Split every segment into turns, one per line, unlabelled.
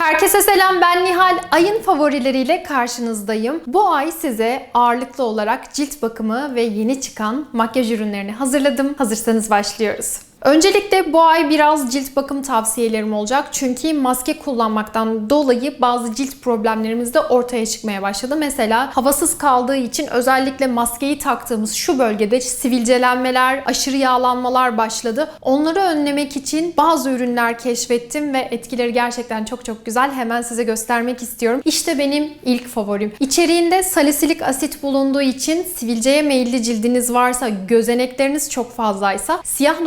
Herkese selam ben Nihal. Ayın favorileriyle karşınızdayım. Bu ay size ağırlıklı olarak cilt bakımı ve yeni çıkan makyaj ürünlerini hazırladım. Hazırsanız başlıyoruz. Öncelikle bu ay biraz cilt bakım tavsiyelerim olacak. Çünkü maske kullanmaktan dolayı bazı cilt problemlerimiz de ortaya çıkmaya başladı. Mesela havasız kaldığı için özellikle maskeyi taktığımız şu bölgede sivilcelenmeler, aşırı yağlanmalar başladı. Onları önlemek için bazı ürünler keşfettim ve etkileri gerçekten çok çok güzel. Hemen size göstermek istiyorum. İşte benim ilk favorim. İçeriğinde salisilik asit bulunduğu için sivilceye meyilli cildiniz varsa, gözenekleriniz çok fazlaysa, siyah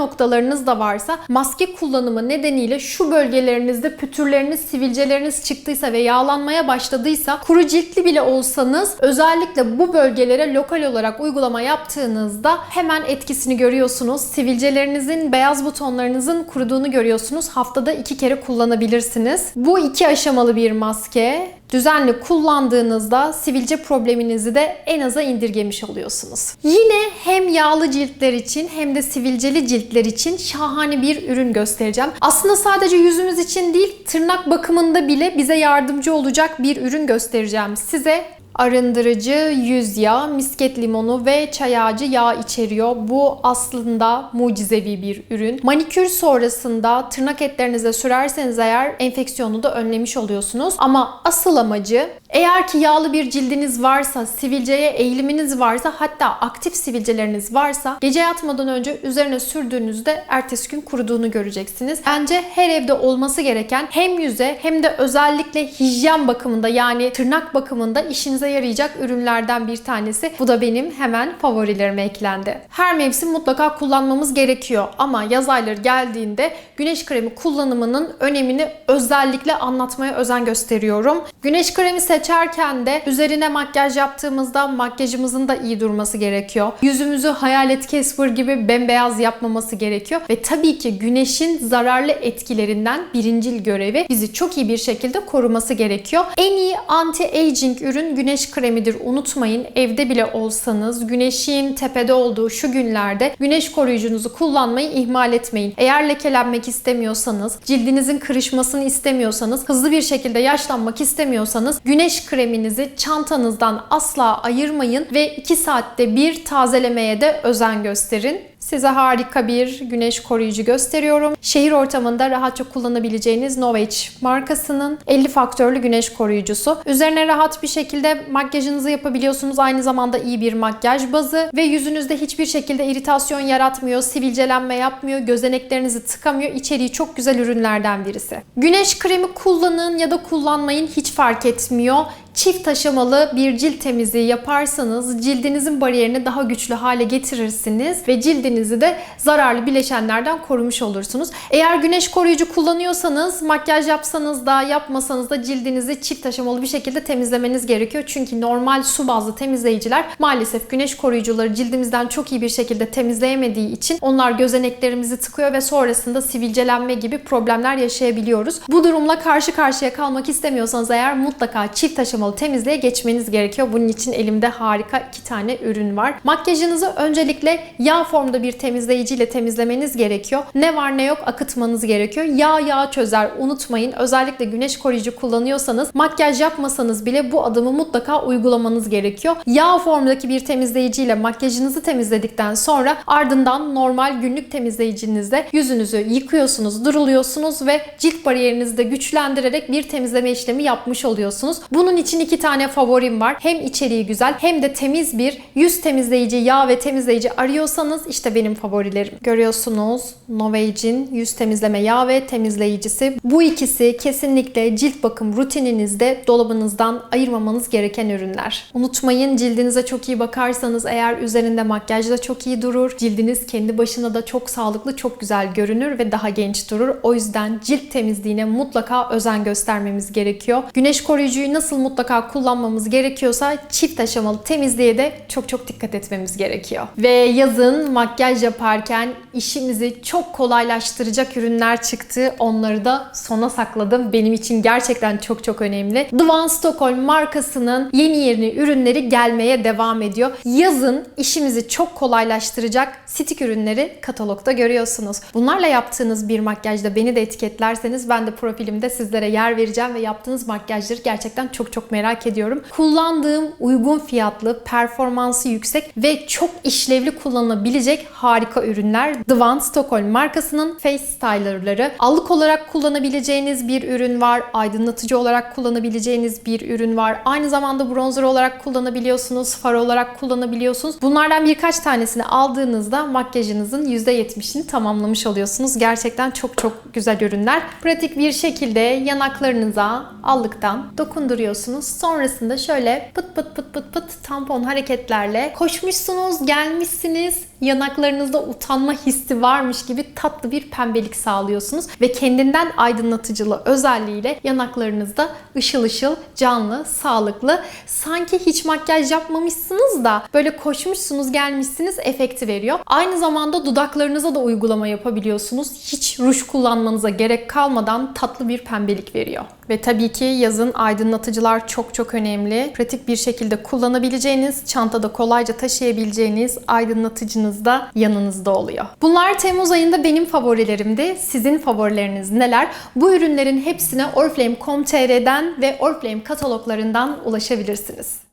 noktalarınız da varsa maske kullanımı nedeniyle şu bölgelerinizde pütürleriniz, sivilceleriniz çıktıysa ve yağlanmaya başladıysa kuru ciltli bile olsanız özellikle bu bölgelere lokal olarak uygulama yaptığınızda hemen etkisini görüyorsunuz. Sivilcelerinizin, beyaz butonlarınızın kuruduğunu görüyorsunuz. Haftada iki kere kullanabilirsiniz. Bu iki aşamalı bir maske düzenli kullandığınızda sivilce probleminizi de en aza indirgemiş oluyorsunuz. Yine hem yağlı ciltler için hem de sivilceli ciltler için şahane bir ürün göstereceğim. Aslında sadece yüzümüz için değil, tırnak bakımında bile bize yardımcı olacak bir ürün göstereceğim size. Arındırıcı yüz yağı, misket limonu ve çay ağacı yağ içeriyor. Bu aslında mucizevi bir ürün. Manikür sonrasında tırnak etlerinize sürerseniz eğer enfeksiyonu da önlemiş oluyorsunuz. Ama asıl amacı eğer ki yağlı bir cildiniz varsa, sivilceye eğiliminiz varsa hatta aktif sivilceleriniz varsa gece yatmadan önce üzerine sürdüğünüzde ertesi gün kuruduğunu göreceksiniz. Bence her evde olması gereken hem yüze hem de özellikle hijyen bakımında yani tırnak bakımında işinize yarayacak ürünlerden bir tanesi. Bu da benim hemen favorilerime eklendi. Her mevsim mutlaka kullanmamız gerekiyor ama yaz ayları geldiğinde güneş kremi kullanımının önemini özellikle anlatmaya özen gösteriyorum. Güneş kremi seçerken de üzerine makyaj yaptığımızda makyajımızın da iyi durması gerekiyor. Yüzümüzü hayalet Casper gibi bembeyaz yapmaması gerekiyor ve tabii ki güneşin zararlı etkilerinden birincil görevi bizi çok iyi bir şekilde koruması gerekiyor. En iyi anti-aging ürün güneş kremidir. Unutmayın evde bile olsanız güneşin tepede olduğu şu günlerde güneş koruyucunuzu kullanmayı ihmal etmeyin. Eğer lekelenmek istemiyorsanız, cildinizin kırışmasını istemiyorsanız, hızlı bir şekilde yaşlanmak istemiyorsanız güneş kreminizi çantanızdan asla ayırmayın ve 2 saatte bir tazelemeye de özen gösterin. Size harika bir güneş koruyucu gösteriyorum. Şehir ortamında rahatça kullanabileceğiniz Novage markasının 50 faktörlü güneş koruyucusu. Üzerine rahat bir şekilde makyajınızı yapabiliyorsunuz. Aynı zamanda iyi bir makyaj bazı ve yüzünüzde hiçbir şekilde iritasyon yaratmıyor, sivilcelenme yapmıyor, gözeneklerinizi tıkamıyor. İçeriği çok güzel ürünlerden birisi. Güneş kremi kullanın ya da kullanmayın hiç fark etmiyor çift aşamalı bir cilt temizliği yaparsanız cildinizin bariyerini daha güçlü hale getirirsiniz ve cildinizi de zararlı bileşenlerden korumuş olursunuz. Eğer güneş koruyucu kullanıyorsanız makyaj yapsanız da yapmasanız da cildinizi çift aşamalı bir şekilde temizlemeniz gerekiyor. Çünkü normal su bazlı temizleyiciler maalesef güneş koruyucuları cildimizden çok iyi bir şekilde temizleyemediği için onlar gözeneklerimizi tıkıyor ve sonrasında sivilcelenme gibi problemler yaşayabiliyoruz. Bu durumla karşı karşıya kalmak istemiyorsanız eğer mutlaka çift aşamalı aşamalı temizliğe geçmeniz gerekiyor. Bunun için elimde harika iki tane ürün var. Makyajınızı öncelikle yağ formda bir temizleyiciyle temizlemeniz gerekiyor. Ne var ne yok akıtmanız gerekiyor. Yağ yağ çözer unutmayın. Özellikle güneş koruyucu kullanıyorsanız makyaj yapmasanız bile bu adımı mutlaka uygulamanız gerekiyor. Yağ formdaki bir temizleyiciyle makyajınızı temizledikten sonra ardından normal günlük temizleyicinizle yüzünüzü yıkıyorsunuz, duruluyorsunuz ve cilt bariyerinizi de güçlendirerek bir temizleme işlemi yapmış oluyorsunuz. Bunun için iki tane favorim var. Hem içeriği güzel hem de temiz bir yüz temizleyici, yağ ve temizleyici arıyorsanız işte benim favorilerim. Görüyorsunuz Novage'in yüz temizleme yağ ve temizleyicisi. Bu ikisi kesinlikle cilt bakım rutininizde dolabınızdan ayırmamanız gereken ürünler. Unutmayın cildinize çok iyi bakarsanız eğer üzerinde makyaj da çok iyi durur. Cildiniz kendi başına da çok sağlıklı, çok güzel görünür ve daha genç durur. O yüzden cilt temizliğine mutlaka özen göstermemiz gerekiyor. Güneş koruyucuyu nasıl mutlaka kullanmamız gerekiyorsa çift aşamalı temizliğe de çok çok dikkat etmemiz gerekiyor. Ve yazın makyaj yaparken işimizi çok kolaylaştıracak ürünler çıktı. Onları da sona sakladım. Benim için gerçekten çok çok önemli. The Van Stockholm markasının yeni yeni ürünleri gelmeye devam ediyor. Yazın işimizi çok kolaylaştıracak stick ürünleri katalogda görüyorsunuz. Bunlarla yaptığınız bir makyajda beni de etiketlerseniz ben de profilimde sizlere yer vereceğim ve yaptığınız makyajları gerçekten çok çok merak ediyorum. Kullandığım uygun fiyatlı, performansı yüksek ve çok işlevli kullanılabilecek harika ürünler. The Van Stockholm markasının Face Styler'ları. Allık olarak kullanabileceğiniz bir ürün var. Aydınlatıcı olarak kullanabileceğiniz bir ürün var. Aynı zamanda bronzer olarak kullanabiliyorsunuz. Far olarak kullanabiliyorsunuz. Bunlardan birkaç tanesini aldığınızda makyajınızın %70'ini tamamlamış oluyorsunuz. Gerçekten çok çok güzel ürünler. Pratik bir şekilde yanaklarınıza allıktan dokunduruyorsunuz. Sonrasında şöyle pıt pıt pıt pıt pıt tampon hareketlerle koşmuşsunuz, gelmişsiniz. Yanaklarınızda utanma hissi varmış gibi tatlı bir pembelik sağlıyorsunuz ve kendinden aydınlatıcılı özelliğiyle yanaklarınızda ışıl ışıl, canlı, sağlıklı, sanki hiç makyaj yapmamışsınız da böyle koşmuşsunuz, gelmişsiniz efekti veriyor. Aynı zamanda dudaklarınıza da uygulama yapabiliyorsunuz. Hiç ruj kullanmanıza gerek kalmadan tatlı bir pembelik veriyor. Ve tabii ki yazın aydınlatıcılar çok çok önemli. Pratik bir şekilde kullanabileceğiniz, çantada kolayca taşıyabileceğiniz aydınlatıcınız da yanınızda oluyor. Bunlar Temmuz ayında benim favorilerimdi. Sizin favorileriniz neler? Bu ürünlerin hepsine Oriflame.com.tr'den ve Oriflame kataloglarından ulaşabilirsiniz.